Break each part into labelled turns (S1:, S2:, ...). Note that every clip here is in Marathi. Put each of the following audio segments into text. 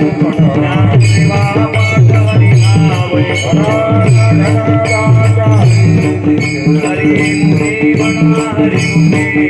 S1: Thank you.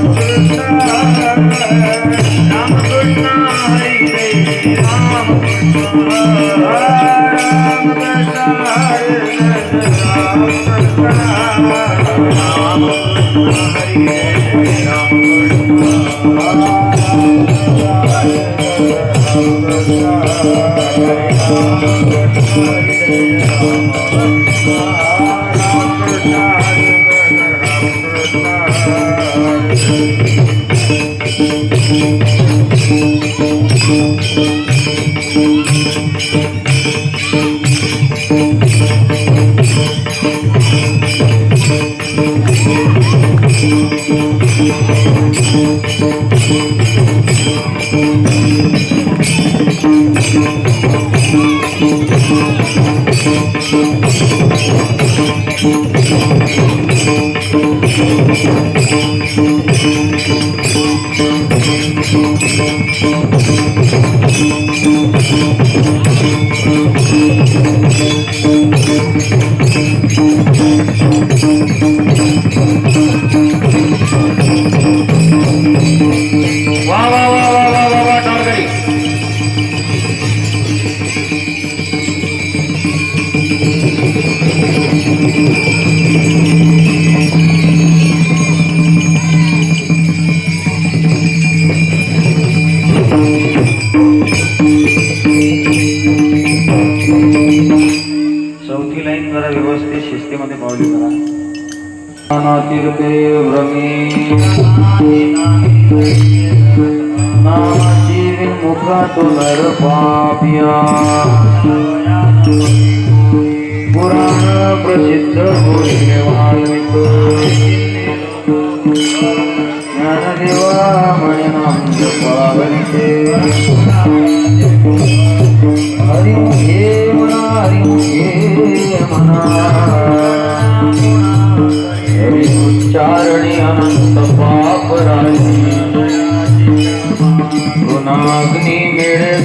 S1: I am not Krishna. तीर्थे व्रमे मुख दुनर्पाप्या पुराण प्रसिद्ध पुण्यवान्वित ज्ञानदेवामय हरि हे मना। हरि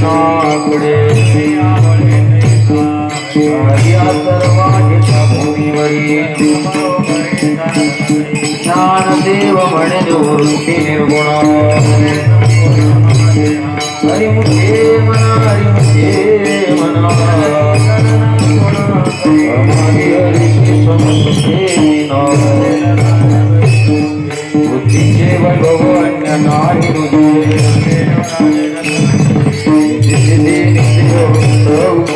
S1: आवडे आकडे रविनाकडे हरिया सर्वाधिका भूमीवरी ज्ञानदेव म्हणे निवृत्ती निर्गुण हरिमुखे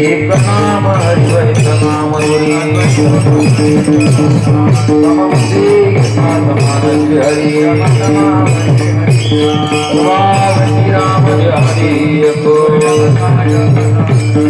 S1: एक नाम हरिवरित हरि राम हरि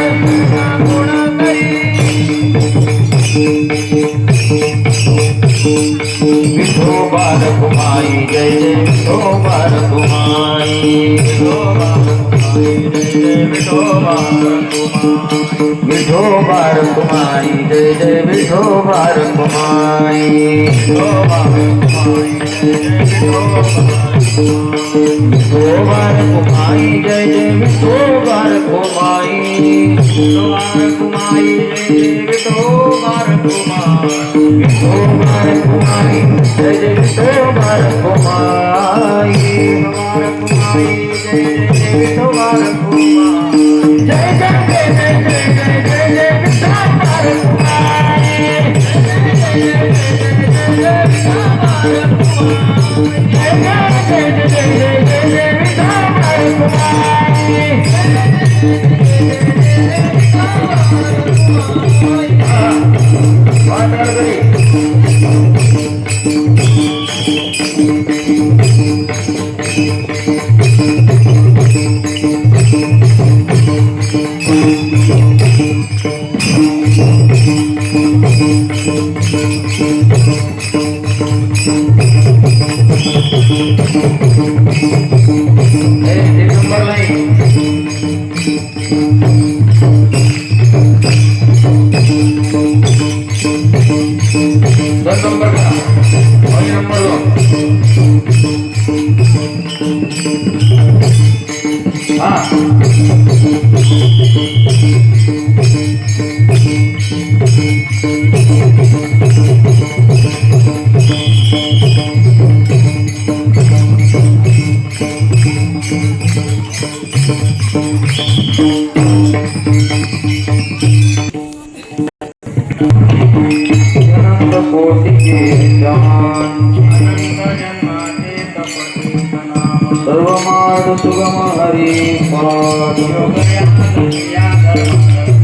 S1: मुबारक माई जय जय मुबारक माई मिठो मिठो बारक माई जय जय मिठो बारक माई मिठो बारक माई जय जय मिठो बारक माई बारक माई जय जय मिठो बारक माई मिठो बारक माई जय तोमार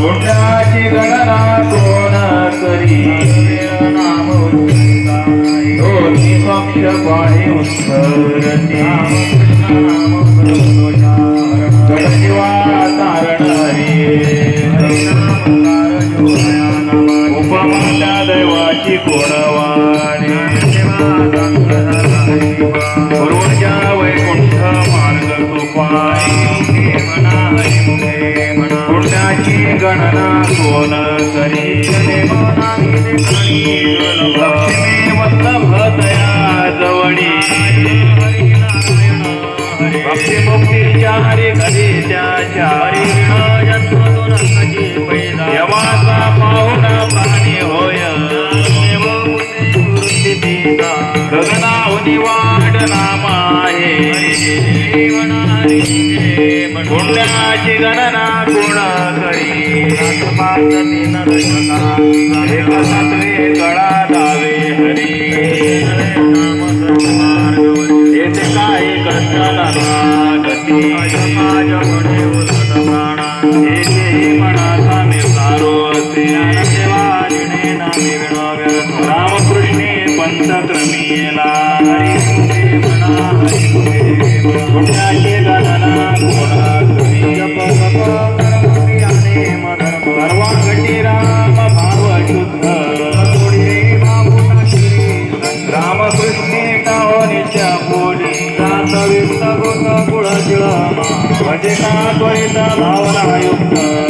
S1: पुण्याची गणना कोण करी
S2: दोन्ही पक्ष पाणी उत्तरती गणजीवा तारण हरी. उपमाता दैवाची कोणवाणी गणना कोण करी लक्ष्मी वल्लभ दया जवळी भक्ती मुक्तीच्या हरी घरी त्याच्या यमाचा पाहुणा प्राणी होय. गगनाहुनी वाढना माये जीवनारी गुंडनाची गणना गुणा करी नसमातनी गळा दावे हरी येते काय कंचना गती समाज म्हणे उलट प्राणा येते मनाचा असे का त्वरित भावना युक्त।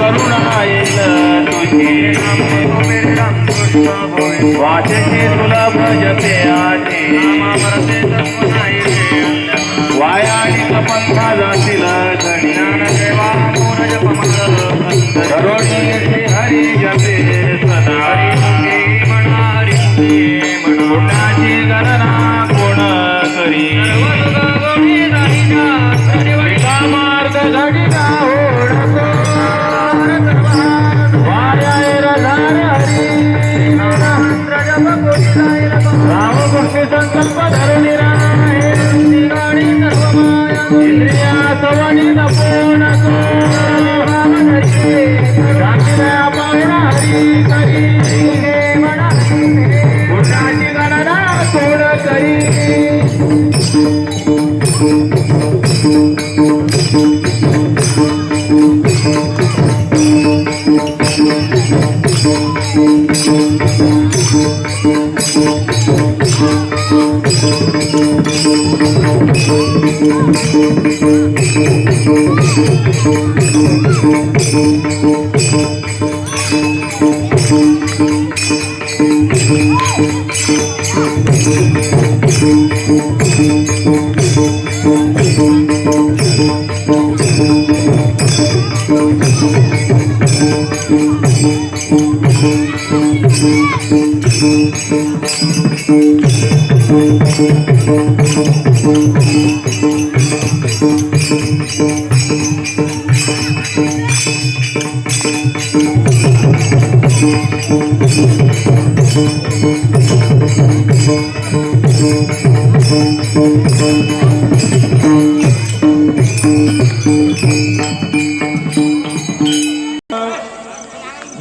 S2: करुणा येईल तुझी वाचते तुला भजते आधी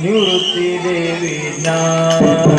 S3: निवृत्ति देवी ना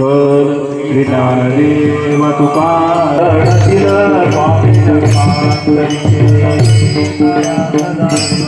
S3: हरी
S2: विठ्ठल श्री ज्ञानदेव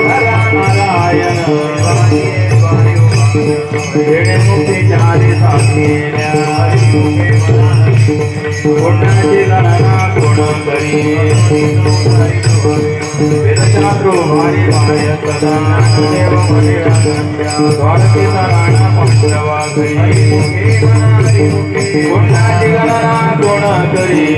S2: नारायण वेणे मुक्ती चारी कोणाची गणना कोण करी वेदशास्त्रो भारी माय सदा देव मंदिरा द्वारकेचा पंचवा करी कोणाची गणना कोण करी?